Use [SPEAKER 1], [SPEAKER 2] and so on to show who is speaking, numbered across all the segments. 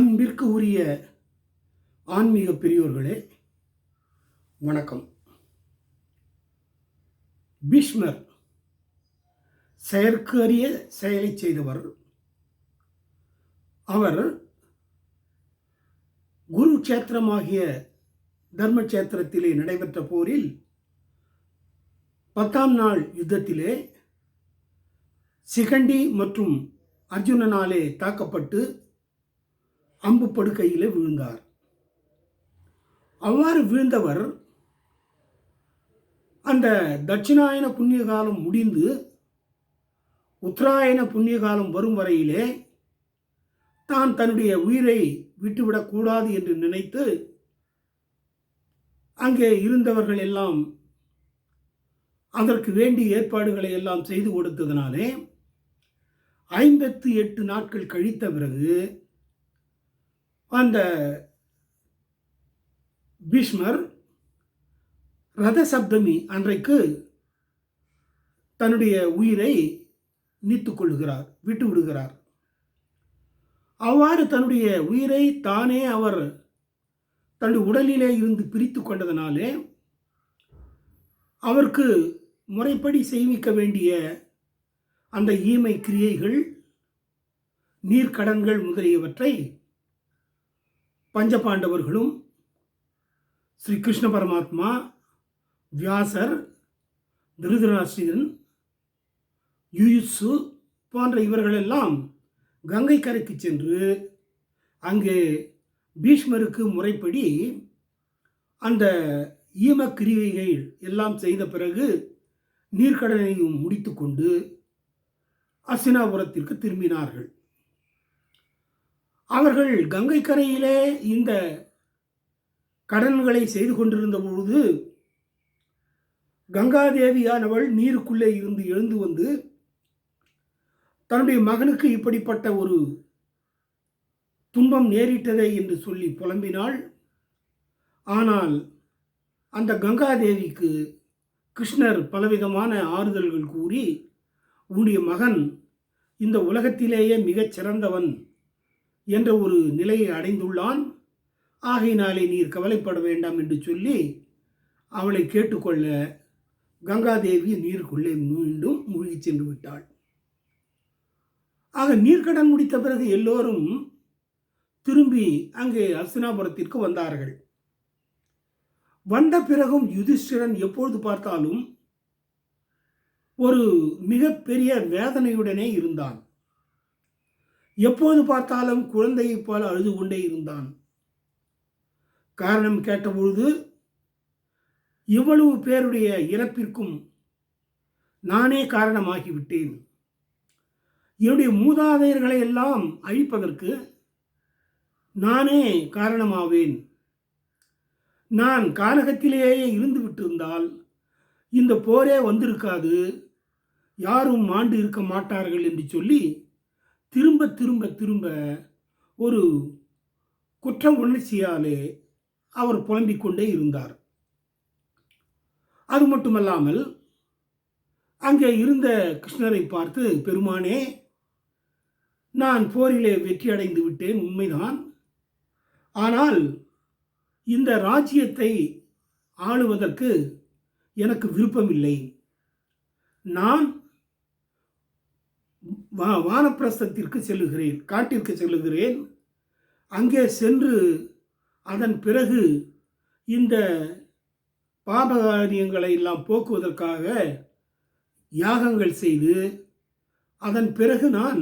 [SPEAKER 1] அன்பிற்கு உரிய ஆன்மீக பெரியோர்களே வணக்கம். பீஷ்மர் செயற்கு அறிய செயலை செய்தவர். அவர் குருக்ஷேத்திரமாகிய தர்மக்ஷேத்திரத்திலே நடைபெற்ற போரில் பத்தாம் நாள் யுத்தத்திலே சிகண்டி மற்றும் அர்ஜுனனாலே தாக்கப்பட்டு அம்பு படுக்கையிலே விழுந்தார். அவ்வாறு விழுந்தவர் அந்த தட்சிணாயன புண்ணிய காலம் முடிந்து உத்தராயண புண்ணிய காலம் வரும் வரையிலே தான் தன்னுடைய உயிரை விட்டுவிடக்கூடாது என்று நினைத்து அங்கே இருந்தவர்கள் எல்லாம் அதற்கு வேண்டிய ஏற்பாடுகளை எல்லாம் செய்து கொடுத்ததினாலே ஐம்பத்து எட்டு நாட்கள் கழித்த பிறகு அந்த பீஷ்மர் ரத சப்தமி அன்றைக்கு தன்னுடைய உயிரை நீத்து கொள்கிறார் விட்டு விடுகிறார். அவ்வாறு தன்னுடைய உயிரை தானே அவர் தன்னுடைய உடலிலே இருந்து பிரித்து கொண்டதனாலே அவருக்கு முறைப்படி செய்விக்க வேண்டிய அந்த ஈமை கிரியைகள் நீர்க்கடன்கள் முதலியவற்றை பஞ்சபாண்டவர்களும் ஸ்ரீ கிருஷ்ண பரமாத்மா வியாசர் திருதராஷ்டிரன் யுயுசு போன்ற இவர்களெல்லாம் கங்கை கரைக்கு சென்று அங்கே பீஷ்மருக்கு முறைப்படி அந்த ஈம கிரிகைகள் எல்லாம் செய்த பிறகு நீர்க்கடனையும் முடித்துக்கொண்டு அசினாபுரத்திற்கு திரும்பினார்கள். அவர்கள் கங்கை கரையிலே இந்த கடன்களை செய்து கொண்டிருந்த பொழுது கங்காதேவியானவள் நீருக்குள்ளே இருந்து எழுந்து வந்து தன்னுடைய மகனுக்கு இப்படிப்பட்ட ஒரு துன்பம் நேரிட்டதே என்று சொல்லி புலம்பினாள். ஆனால் அந்த கங்காதேவிக்கு கிருஷ்ணர் பலவிதமான ஆறுதல்கள் கூறி உன்னுடைய மகன் இந்த உலகத்திலேயே மிகச் சிறந்தவன். என்ற ஒரு நிலையை அடைந்துள்ளான். ஆகையினாலே நீர் கவலைப்பட வேண்டாம் என்று சொல்லி அவளை கேட்டுக்கொள்ள கங்காதேவி நீருக்குள்ளே மீண்டும் மூழ்கி சென்று விட்டாள். ஆக நீர்க்கடன் முடித்த பிறகு எல்லோரும் திரும்பி அங்கே அஸ்தினாபுரத்திற்கு வந்தார்கள். வந்த பிறகும் யுதிஷ்டிரன் எப்பொழுது பார்த்தாலும் ஒரு மிகப்பெரிய வேதனையுடனே இருந்தான். எப்போது பார்த்தாலும் குழந்தையைப் போல அழுது கொண்டே இருந்தான். காரணம் கேட்டபொழுது இவ்வளவு பேருடைய இறப்பிற்கும் நானே காரணமாகிவிட்டேன். என்னுடைய மூதாதையர்களை எல்லாம் அழிப்பதற்கு நானே காரணமாவேன். நான் கானகத்திலேயே இருந்து விட்டிருந்தால் இந்த போரே வந்திருக்காது. யாரும் மாண்டு இருக்க மாட்டார்கள் என்று சொல்லி திரும்ப திரும்ப திரும்ப ஒரு குற்ற உணர்ச்சியாலே அவர் புலம்பிக் கொண்டே இருந்தார். அது மட்டுமல்லாமல் அங்கே இருந்த கிருஷ்ணரை பார்த்து பெருமானே நான் போரிலே வெற்றி அடைந்து விட்டேன் உண்மைதான். ஆனால் இந்த ராஜ்யத்தை ஆளுவதற்கு எனக்கு விருப்பமில்லை. நான் வா வானப்பிரஸ்தத்திற்கு செல்லுகிறேன் காட்டிற்கு செல்லுகிறேன். அங்கே சென்று அதன் பிறகு இந்த பாபகாரியங்களை எல்லாம் போக்குவதற்காக யாகங்கள் செய்து அதன் பிறகு நான்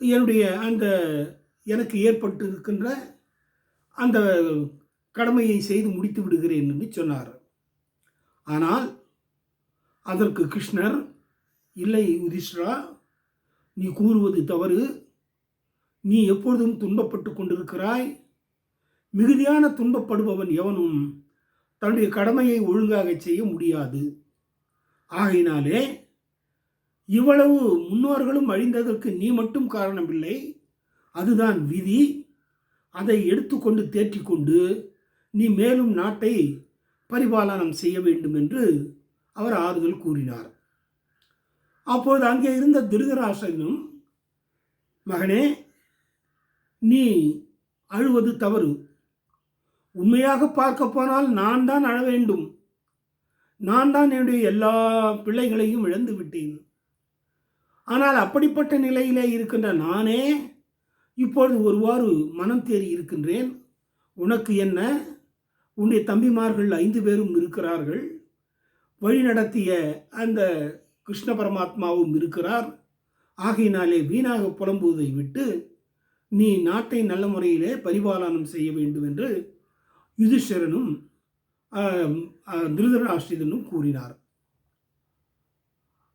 [SPEAKER 1] என்னுடைய அந்த எனக்கு ஏற்பட்டிருக்கின்ற அந்த கடமையை செய்து முடித்து விடுகிறேன் என்று சொன்னார். ஆனால் அதற்கு கிருஷ்ணர் இல்லை யுதிஷ்ரா நீ கூறுவது தவறு. நீ எப்பொழுதும் துன்பப்பட்டு கொண்டிருக்கிறாய். மிகுதியான துன்பப்படுபவன் எவனும் தன்னுடைய கடமையை ஒழுங்காக செய்ய முடியாது. ஆகையினாலே இவ்வளவு முன்னோர்களும் அழிந்ததற்கு நீ மட்டும் காரணமில்லை. அதுதான் விதி. அதை எடுத்துக்கொண்டு தேற்றிக்கொண்டு நீ மேலும் நாட்டை பரிபாலனம் செய்ய வேண்டும் என்று அவர் ஆறுதல் கூறினார். அப்போது அங்கே இருந்த திருதராசனும் மகனே நீ அழுவது தவறு. உண்மையாக பார்க்க போனால் நான் தான் அழ வேண்டும். நான் தான் என்னுடைய எல்லா பிள்ளைகளையும் இழந்து விட்டேன். ஆனால் அப்படிப்பட்ட நிலையிலே இருக்கின்ற நானே இப்பொழுது ஒருவாறு மனம் தேறி இருக்கின்றேன். உனக்கு என்ன? உன்னுடைய தம்பிமார்கள் ஐந்து பேரும் இருக்கிறார்கள். வழி நடத்திய அந்த கிருஷ்ண பரமாத்மாவும் இருக்கிறார். ஆகையினாலே வீணாக புலம்புவதை விட்டு நீ நாட்டை நல்ல முறையிலே பரிபாலனம் செய்ய வேண்டும் என்று யுதிஷ்டரனும் திருதராஷ்டிரனும் கூறினார்.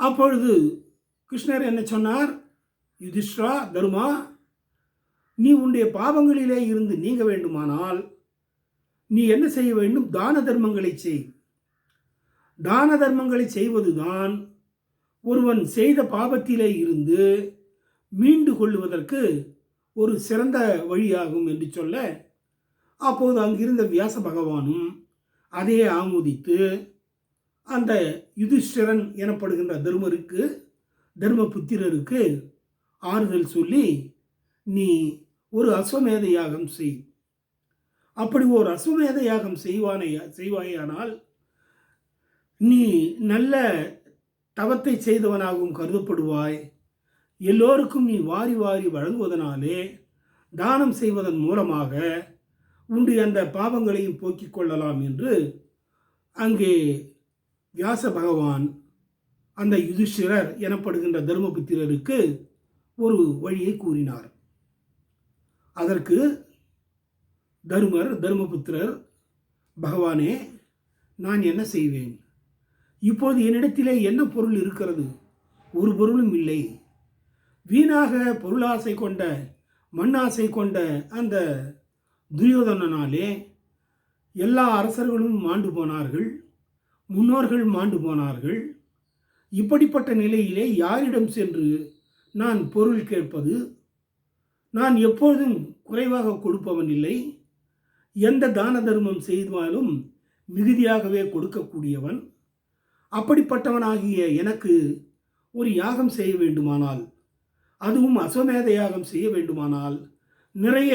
[SPEAKER 1] அப்பொழுது கிருஷ்ணர் என்ன சொன்னார்? யுதிஷ்ரா தருமா நீ உன்னுடைய பாவங்களிலே இருந்து நீங்க வேண்டுமானால் நீ என்ன செய்ய வேண்டும்? தான தர்மங்களை செய். தான தர்மங்களை செய்வதுதான் ஒருவன் செய்த பாவத்திலே இருந்து மீண்டு கொள்ளுவதற்கு ஒரு சிறந்த வழியாகும் என்று சொல்ல அப்போது அங்கிருந்த வியாச பகவானும் அதையே ஆமோதித்து அந்த யுதிஷ்டிரன் எனப்படுகின்ற தர்மருக்கு தர்மபுத்திரருக்கு ஆறுதல் சொல்லி நீ ஒரு அஸ்வமேத யாகம் செய். அப்படி ஒரு அஸ்வமேத யாகம் செய்வானே செய்வாயானால் நீ நல்ல தவத்தை செய்தவனாகவும் கருதப்படுவாய். எல்லோருக்கும் நீ வாரி வாரி வழங்குவதனாலே தானம் செய்வதன் மூலமாக உண்டு அந்த பாவங்களையும் போக்கிக் கொள்ளலாம் என்று அங்கே வியாச பகவான் அந்த யுதிஷ்டிரர் எனப்படுகின்ற தர்மபுத்திரருக்கு ஒரு வழியை கூறினார். அதற்கு தருமர் தர்மபுத்திரர் பகவானே நான் என்ன செய்வேன்? இப்போது என்னிடத்திலே என்ன பொருள் இருக்கிறது? ஒரு பொருளும் இல்லை. வீணாக பொருளாசை கொண்ட மண்ணாசை கொண்ட அந்த துரியோதனனாலே எல்லா அரசர்களும் மாண்டு போனார்கள் முன்னோர்கள் மாண்டு போனார்கள். இப்படிப்பட்ட நிலையிலே யாரிடம் சென்று நான் பொருள் கேட்பது? நான் எப்பொழுதும் குறைவாக கொடுப்பவன் இல்லை. எந்த தான தர்மம் செய்தாலும் மிகுதியாகவே கொடுக்கக்கூடியவன். அப்படிப்பட்டவனாகிய எனக்கு ஒரு யாகம் செய்ய வேண்டுமானால் அதுவும் அஸ்வமேத யாகம் செய்ய வேண்டுமானால் நிறைய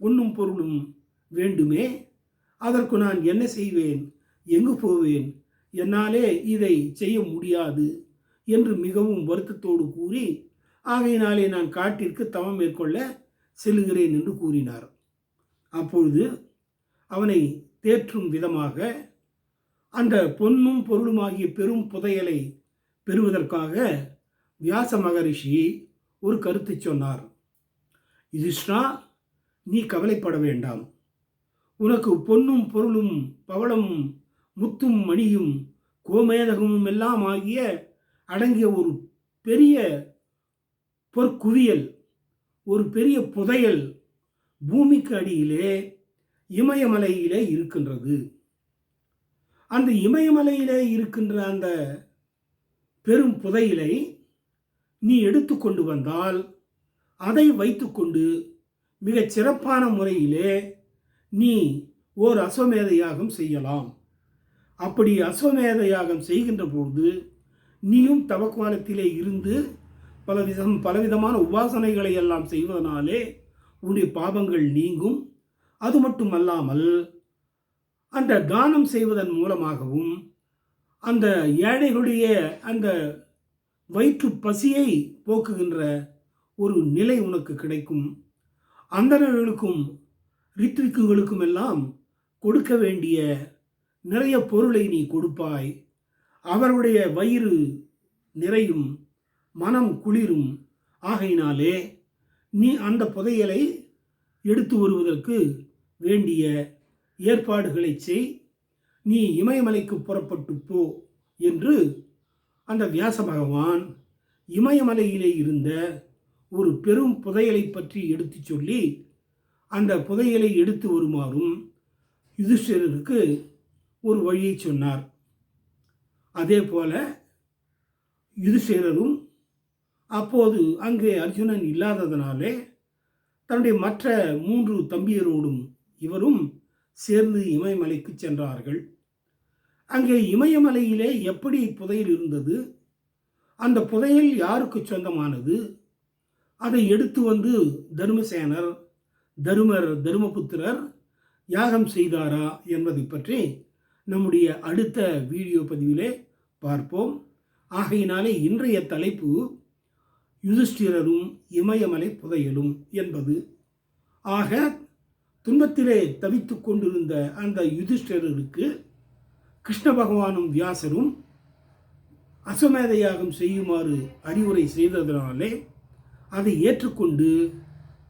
[SPEAKER 1] பொண்ணும் பொருளும் வேண்டுமே அதற்கு நான் என்ன செய்வேன் எங்கு போவேன் என்னாலே இதை செய்ய முடியாது என்று மிகவும் வருத்தத்தோடு கூறி ஆகையினாலே நான் காட்டிற்கு தவம் மேற்கொள்ள செல்லுகிறேன் என்று கூறினார். அப்பொழுது அவனை தேற்றும் விதமாக அந்த பொன்னும் பொருளுமாகிய பெரும் புதையலை பெறுவதற்காக வியாச மகரிஷி ஒரு கருத்தை சொன்னார். யுதிஷ்ணா நீ கவலைப்பட வேண்டாம். உனக்கு பொன்னும் பொருளும் பவளமும் முத்தும் மணியும் கோமேதகமும் எல்லாம் ஆகிய அடங்கிய ஒரு பெரிய பொற்குவியல் ஒரு பெரிய புதையல் பூமிக்கு அடியிலே இமயமலையிலே இருக்கின்றது. அந்த இமயமலையிலே இருக்கின்ற அந்த பெரும் புதையிலை நீ எடுத்துக்கொண்டு வந்தால் அதை வைத்துக்கொண்டு மிகச் சிறப்பான முறையிலே நீ ஓர் அஸ்வமேத யாகம் செய்யலாம். அப்படி அஸ்வமேத யாகம் செய்கின்ற பொழுது நீயும் தவக்குவானத்திலே இருந்து பலவிதம் பலவிதமான உபாசனைகளை எல்லாம் செய்வதனாலே உன்னுடைய பாவங்கள் நீங்கும். அது மட்டுமல்லாமல் அந்த தானம் செய்வதன் மூலமாகவும் அந்த ஏழைகளுடைய அந்த வயிற்று பசியை போக்குகின்ற ஒரு நிலை உனக்கு கிடைக்கும். அந்தணர்களுக்கும் ரித்ரிக்குகளுக்கும் எல்லாம் கொடுக்க வேண்டிய நிறைய பொருளை நீ கொடுப்பாய். அவருடைய வயிறு நிறையும் மனம் குளிரும். ஆகையினாலே நீ அந்த புதையலை எடுத்து வருவதற்கு வேண்டிய ஏற்பாடுகளை செய். நீ இமயமலைக்கு புறப்பட்டு போ என்று அந்த வியாச பகவான் இமயமலையிலே இருந்த ஒரு பெரும் புதையலை பற்றி எடுத்துச் சொல்லி அந்த புதையலை எடுத்து வருமாறும் யுதிஷ்டிரருக்கு ஒரு வழியை சொன்னார். அதே போல யுதிஷ்டிரரும் அப்போது அங்கே அர்ஜுனன் இல்லாததனாலே தன்னுடைய மற்ற மூன்று தம்பியரோடும் இவரும் சேர்ந்து இமயமலைக்கு சென்றார்கள். அங்கே இமயமலையிலே எப்படி புதையல் இருந்தது? அந்த புதையல் யாருக்கு சொந்தமானது? அதை எடுத்து வந்து தருமசேனர் தருமர் தருமபுத்திரர் யாகம் செய்தாரா என்பதை பற்றி நம்முடைய அடுத்த வீடியோ பதிவிலே பார்ப்போம். ஆகையினாலே இன்றைய தலைப்பு யுதிஷ்டிரரும் இமயமலை புதையலும் என்பது. ஆக துன்பத்திலே தவித்துக் கொண்டிருந்த அந்த யுதிஷ்டருக்கு கிருஷ்ண பகவானும் வியாசரும் அஸ்வமேத யாகம் செய்யுமாறு அறிவுரை செய்ததனாலே அதை ஏற்றுக்கொண்டு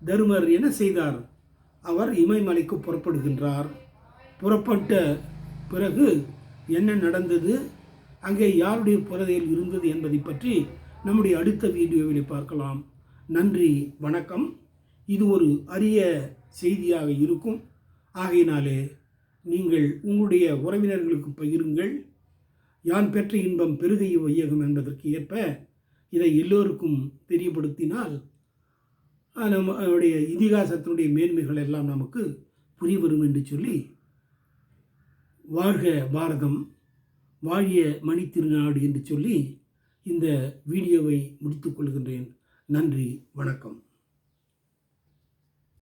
[SPEAKER 1] தருமர் என்ன செய்தார்? அவர் இமயமலைக்கு புறப்படுகின்றார். புறப்பட்ட பிறகு என்ன நடந்தது? அங்கே யாருடைய புறதையில் இருந்தது என்பதை பற்றி நம்முடைய அடுத்த வீடியோவில் பார்க்கலாம். நன்றி வணக்கம். இது ஒரு அரிய செய்தியாக இருக்கும். ஆகையினாலே நீங்கள் உங்களுடைய உறவினர்களுக்கு பகிருங்கள். யான் பெற்ற இன்பம் பெருகைய வையகம் என்பதற்கு ஏற்ப இதை எல்லோருக்கும் தெரியப்படுத்தினால் நம்ம நம்முடைய இதிகாசத்தினுடைய மேன்மைகள் எல்லாம் நமக்கு புரிய வரும் என்று சொல்லி வாழ்க பாரதம் வாழிய மணித்திருநாடு என்று சொல்லி இந்த வீடியோவை முடித்துக்கொள்கின்றேன் நன்றி வணக்கம்.